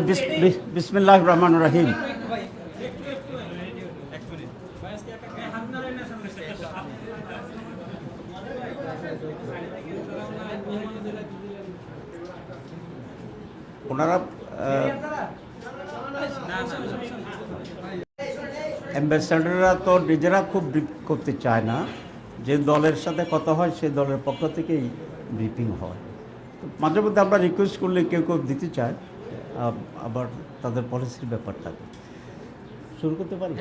বিস- বিসমিল্লাহ রহমান রহিম। ওনারা অ্যাম্বাসাডাররা তো নিজেরা খুব ব্রিফ করতে চায় না। যে দলের সাথে কথা হয় সেই দলের পক্ষ থেকেই ব্রিফিং হয়। মাঝে মধ্যে আমরা রিকোয়েস্ট করলে কেউ কেউ দিতে চায়। আবার তাদের পলিসির ব্যাপার থাকে শুরু করতে পারি?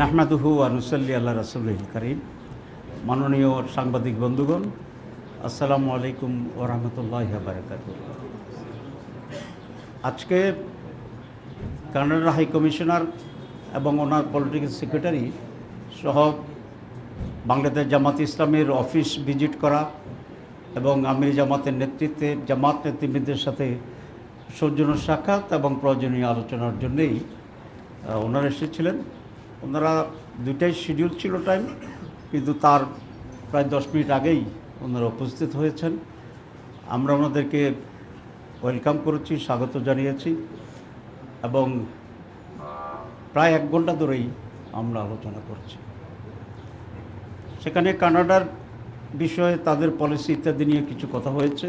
নাহমাদুহু আনুসল্লি আল্লাহ রাসুল করিম। মাননীয় সাংবাদিক বন্ধুগণ আসসালামু আলাইকুম ওরহমতুল্লাহ বারকাত আজকে কানাডা হাই কমিশনার এবং ওনার পলিটিক্যাল সেক্রেটারি সহ বাংলাদেশ জামাত ইসলামের অফিস ভিজিট করা এবং আমির জামাতের নেতৃত্বে, জামাত নেতৃবৃন্দের সাথে সৌজন্য সাক্ষাৎ এবং প্রয়োজনীয় আলোচনার জন্যেই ওনারা এসেছিলেন। ওনারা দুইটাই শিডিউল ছিল টাইম কিন্তু তার প্রায় দশ মিনিট আগেই ওনারা উপস্থিত হয়েছেন। আমরা ওনাদেরকে ওয়েলকাম করেছি, স্বাগত জানিয়েছি এবং প্রায় এক ঘণ্টা ধরেই আমরা আলোচনা করছি। সেখানে কানাডার বিষয়ে তাদের পলিসি ইত্যাদি নিয়ে কিছু কথা হয়েছে,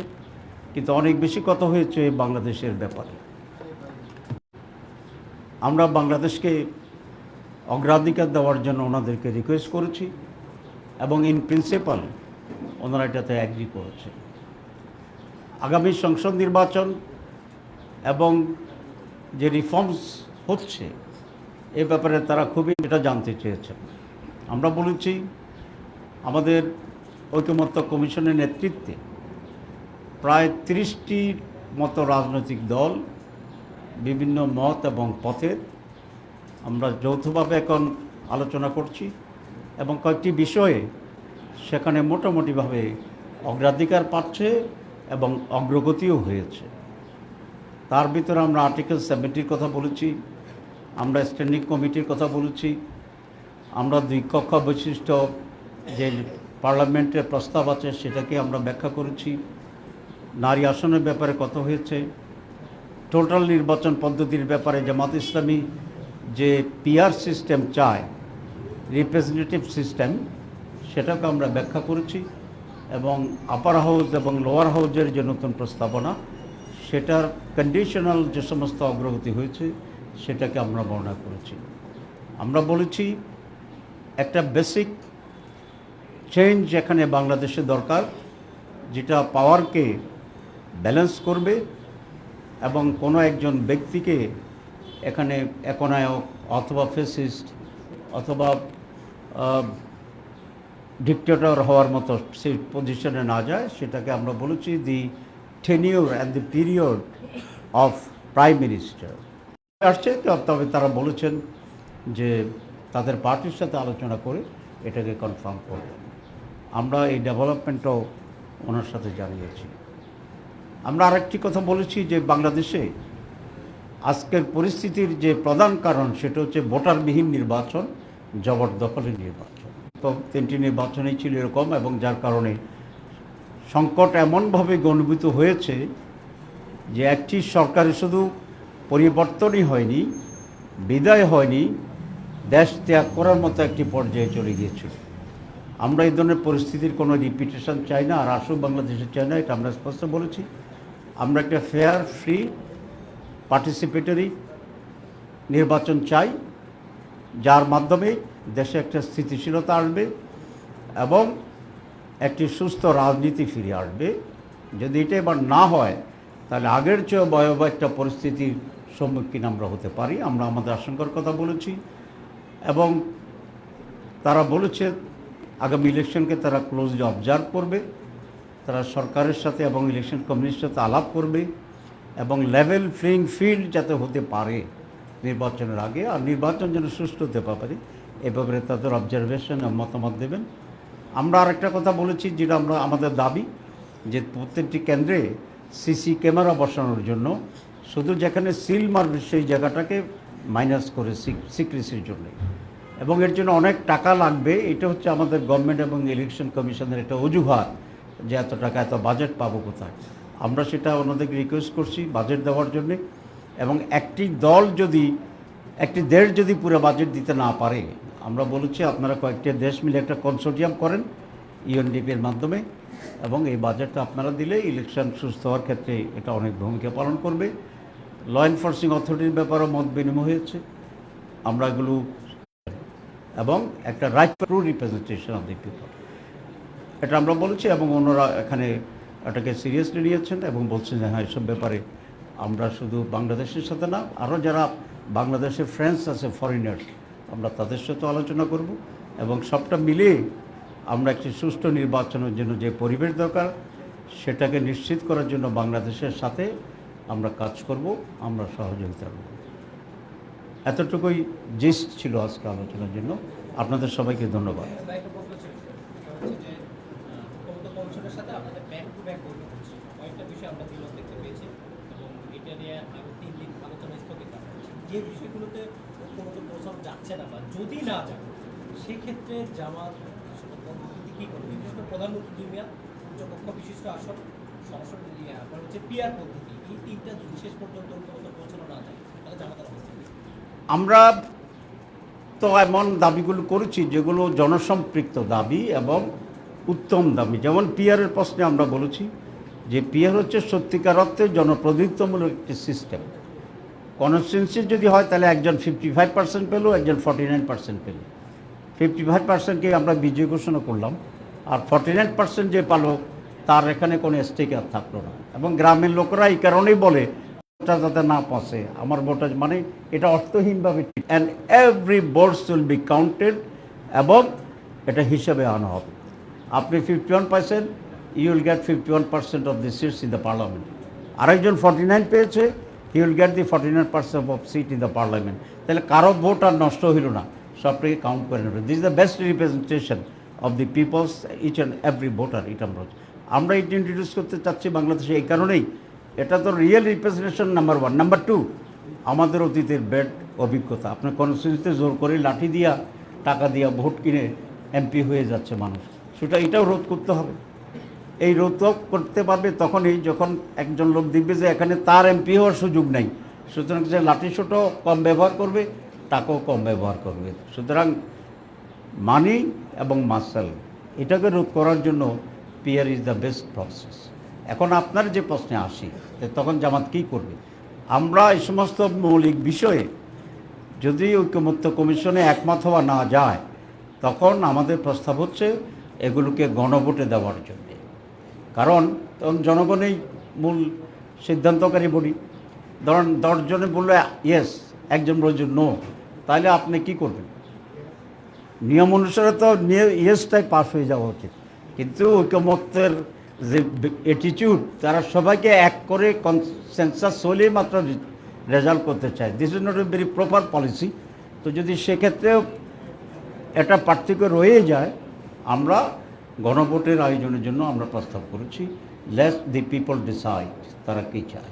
কিন্তু অনেক বেশি কথা হয়েছে বাংলাদেশের ব্যাপারে। আমরা বাংলাদেশকে অগ্রাধিকার দেওয়ার জন্য ওনাদেরকে রিকোয়েস্ট করেছি এবং ইন প্রিন্সিপাল ওনারা এটাতে অ্যাগ্রি করেছে। আগামী সংসদ নির্বাচন এবং যে রিফর্মস হচ্ছে, এ ব্যাপারে তারা খুবই এটা জানতে চেয়েছেন। আমরা বলেছি, আমাদের ঐকমত্য কমিশনের নেতৃত্বে প্রায় তিরিশটির মতো রাজনৈতিক দল, বিভিন্ন মত এবং পথের আমরা যৌথভাবে এখন আলোচনা করছি এবং কয়েকটি বিষয়ে সেখানে মোটামুটিভাবে অগ্রাধিকার পাচ্ছে এবং অগ্রগতিও হয়েছে। তার ভিতরে আমরা আর্টিকেল সেভেন্টির কথা বলেছি, আমরা স্ট্যান্ডিং কমিটির কথা বলেছি, আমরা দুই কক্ষ বৈশিষ্ট্য যে পার্লামেন্টের প্রস্তাব আছে, সেটাকে আমরা ব্যাখ্যা করেছি। নারী আসনের ব্যাপারে কথা হয়েছে? টোটাল নির্বাচন পদ্ধতির ব্যাপারে জামাত ইসলামী যে পিআর সিস্টেম চায়, রিপ্রেজেন্টেটিভ সিস্টেম, সেটাকে আমরা ব্যাখ্যা করেছি এবং আপার হাউস এবং লোয়ার হাউসের যে নতুন প্রস্তাবনা, সেটার কন্ডিশনাল যে সমস্ত অগ্রগতি হয়েছে, সেটাকে আমরা বর্ণনা করেছি। আমরা বলেছি, একটা বেসিক চেঞ্জ এখানে বাংলাদেশে দরকার, যেটা পাওয়ারকে ব্যালেন্স করবে এবং কোনো একজন ব্যক্তিকে এখানে একনায়ক অথবা ফেসিস্ট অথবা ডিকটেটর হওয়ার মতো সেই পজিশনে না যায়, সেটাকে আমরা বলেছি the tenure and the period of prime minister আসছে তবে তারা বলেছেন যে তাদের পার্টির সাথে আলোচনা করে এটাকে কনফার্ম করবেন আমরা এই ডেভেলপমেন্টও ওনার সাথে জানিয়েছি। আমরা আরেকটি কথা বলেছি যে বাংলাদেশে আজকের পরিস্থিতির যে প্রধান কারণ, সেটা হচ্ছে ভোটারবিহীন নির্বাচন, জবরদখলের নির্বাচন। তো তিনটি নির্বাচনই ছিল এরকম এবং যার কারণে সংকট এমনভাবে গণভূত হয়েছে যে একটি সরকারের শুধু পরিবর্তনই হয়নি, বিদায় হয়নি, দেশ ত্যাগ করার মতো একটি পর্যায়ে চলে গিয়েছিল। আমরা এই ধরনের পরিস্থিতির কোনো রিপিটেশন চাই না, আর আসুক বাংলাদেশে চাই না, এটা আমরা স্পষ্ট বলেছি। আমরা একটা ফেয়ার ফ্রি পার্টিসিপেটরি নির্বাচন চাই, যার মাধ্যমে দেশে একটা স্থিতিশীলতা আসবে এবং একটি সুস্থ রাজনীতি ফিরে আসবে। যদি এটা এবার না হয়, তাহলে আগের চেয়েও ভয়াবহ একটা পরিস্থিতির সম্মুখীন আমরা হতে পারি, আমরা আমাদের আশঙ্কার কথা বলেছি। এবং তারা বলেছে আগামী ইলেকশনকে তারা ক্লোজলি অবজার্ভ করবে, তারা সরকারের সাথে এবং ইলেকশন কমিশনের সাথে আলাপ করবে এবং লেভেল ফ্লিং ফিল্ড যাতে হতে পারে নির্বাচনের আগে, আর নির্বাচন যেন সুষ্ঠু হতে পারে, এ ব্যাপারে তাদের অবজারভেশন মতামত দেবেন। আমরা আরেকটা কথা বলেছি, যেটা আমরা, আমাদের দাবি, যে প্রত্যেকটি কেন্দ্রে সিসি ক্যামেরা বসানোর জন্য শুধু যেখানে সিল মারবে সেই জায়গাটাকে মাইনাস করে সিক্রেসির জন্য এবং এর জন্য অনেক টাকা লাগবে। এটা হচ্ছে আমাদের গভর্নমেন্ট এবং ইলেকশন কমিশনের একটা অজুহাত যে এত টাকা, এত বাজেট পাবো কোথায়। আমরা সেটা ওনাদেরকে রিকোয়েস্ট করছি বাজেট দেওয়ার জন্যে এবং একটি দল যদি, একটি দেশ যদি পুরো বাজেট দিতে না পারে, আমরা বলেছি আপনারা কয়েকটি দেশ মিলে একটা কনসোর্টিয়াম করেন ইউএনডিপির মাধ্যমে এবং এই বাজেটটা আপনারা দিলে ইলেকশন সুস্থ হওয়ার ক্ষেত্রে এটা অনেক ভূমিকা পালন করবে। ল এনফোর্সিং অথরিটির ব্যাপারেও মত বিনিময় হয়েছে। আমরা এগুলো এবং একটা right true representation of the people এটা আমরা বলেছি এবং অন্যরা এখানে এটাকে সিরিয়াসলি নিয়েছেন এবং বলছেন যে হ্যাঁ এসব ব্যাপারে আমরা শুধু বাংলাদেশের সাথে না আরও যারা বাংলাদেশের ফ্রেন্ডস আছে ফরেনার্স আমরা তাদের সাথে আলোচনা করব এবং সবটা মিলিয়ে আমরা একটি সুষ্ঠু নির্বাচনের জন্য যে পরিবেশ দরকার, সেটাকে নিশ্চিত করার জন্য বাংলাদেশের সাথে আমরা কাজ করব, আমরা সহযোগিতা করব। এতটুকুই জিস্ট ছিল আজকে আলোচনার জন্য। আপনাদের সবাইকে ধন্যবাদ। যে বিষয়গুলোতে যাচ্ছে না বা যদি না সেক্ষেত্রে জামাত পদ্ধতি কী বিশেষ প্রধানমন্ত্রী দুই মেয়াদ বিশিষ্ট আসন আপনার হচ্ছে পিয়ার পদ্ধতি এই তিনটা যদি পর্যন্ত পৌঁছানো না যায়। তাহলে জামাতের? আমরা তো এমন দাবিগুলো করেছি যেগুলো জনসম্পৃক্ত দাবি এবং উত্তম দাবি। যেমন পিয়ারের প্রশ্নে আমরা বলেছি যে পিয়ার হচ্ছে সত্যিকার অর্থে জনপ্রতিনিধিত্বমূলক একটি সিস্টেম। কনস্টিটুয়েন্সি যদি হয় তাহলে একজন ফিফটি ফাইভ পার্সেন্ট পেল, একজন ফর্টি নাইন পার্সেন্ট পেল। ফিফটি ফাইভ পার্সেন্টকে আমরা বিজয় ঘোষণা করলাম আর ফর্টি নাইন পার্সেন্ট যে পালো তার এখানে কোনো স্টেক আর থাকল না। এবং গ্রামের লোকেরা এই কারণেই বলে ভোটটা যাতে না পৌঁছে আমার ভোটার মানে এটা অর্থহীনভাবে and every votes will be counted এবং এটা হিসাবে আনা হবে। আপনি fifty one percent you will get fifty one percent of the seats in the parliament আরেকজন ফর্টি নাইন পেয়েছে he will get the forty nine percent of seat in the parliament তাহলে কারও ভোট আর নষ্ট হইল না, সবটাকে কাউন্ট করে নেবে। This the best representation of the peoples each and every voter এটা আমরা। আমরা এটা ইন্ট্রোডিউস করতে চাচ্ছি বাংলাদেশে এই কারণেই। এটা তো real representation number one number two আমাদের অতীতের ব্যাড অভিজ্ঞতা। আপনার কনস্টিটিউন্সিতে জোর করে লাঠি দিয়া, টাকা দিয়া ভোট কিনে এমপি হয়ে যাচ্ছে মানুষ। সেটা এটাও রোধ করতে হবে। এই রোধ করতে পারবে তখনই যখন একজন লোক দেখবে যে এখানে তার এমপি হওয়ার সুযোগ নেই। সুতরাং যে লাঠি ছোটো কম ব্যবহার করবে, টাকাও কম ব্যবহার করবে। সুতরাং মানি এবং মাসেল এটাকে রোধ করার জন্য PR is the best process এখন আপনার যে প্রশ্নে আসি তখন জামাত কী করবে? আমরা এই সমস্ত মৌলিক বিষয়ে যদি ঐক্যমত্য কমিশনে একমত হওয়া না যায়, তখন আমাদের প্রস্তাব হচ্ছে এগুলোকে গণভোটে দেওয়ার জন্যে। কারণ তখন জনগণই মূল সিদ্ধান্তকারী বলি ধরেন দশজনে বলল ইয়েস একজন বলছে নো তাহলে আপনি কি করবেন? নিয়ম অনুসারে তো ইয়েসটাই পাস হয়ে যাওয়া উচিত। কিন্তু ঐক্যমত্যের যে অ্যাটিটিউড তারা সবাইকে এক করে কনসেন্সাস হলেই মাত্র রেজাল্ট করতে চায়। This is not a very proper policy তো যদি সেক্ষেত্রেও একটা পার্থক্য রয়ে যায়, আমরা গণভোটের আয়োজনের জন্য আমরা প্রস্তাব করেছি লেস দি পিপল ডিসাইড তারা কী চায়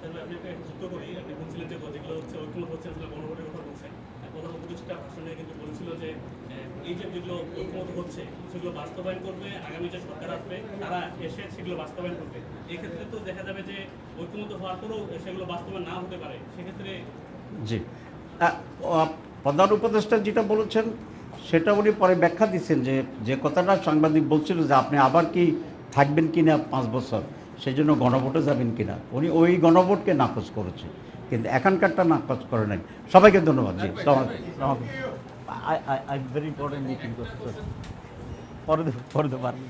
তাহলে আমি একটা যুক্ত করি আপনি বলছিলেন যে যেগুলো হচ্ছে ঐক্যমত হচ্ছে আসলে গণভোটের কথা বলছেন এখন উপদেষ্টা ভাষণে কিন্তু বলছিল যে আহ, এই যে যেগুলো হচ্ছে, সেগুলো বাস্তবায়ন করবে, আগামী যে সরকার আসবে, তারা এসে সেগুলো বাস্তবায়ন করবে। এক্ষেত্রে তো দেখা যাবে যে ঐক্যমত হওয়ার সেগুলো বাস্তবায়ন না হতে পারে। সেক্ষেত্রে জি। প্রধান উপদেষ্টা যেটা বলেছেন, সেটা উনি পরে ব্যাখ্যা দিচ্ছেন যে যে কথাটা সাংবাদিক বলছিল যে, আপনি আবার কি থাকবেন কি না পাঁচ বছর? সেই জন্য গণভোটে যাবেন কি না উনি ওই গণভোটকে নাকচ করেছে। কিন্তু এখানকারটা নাকচ করে নাই। সবাইকে ধন্যবাদ। জি আই ভেরি ইম্পর্টেন্ট মিটিং করতে পরে পরে পারবেন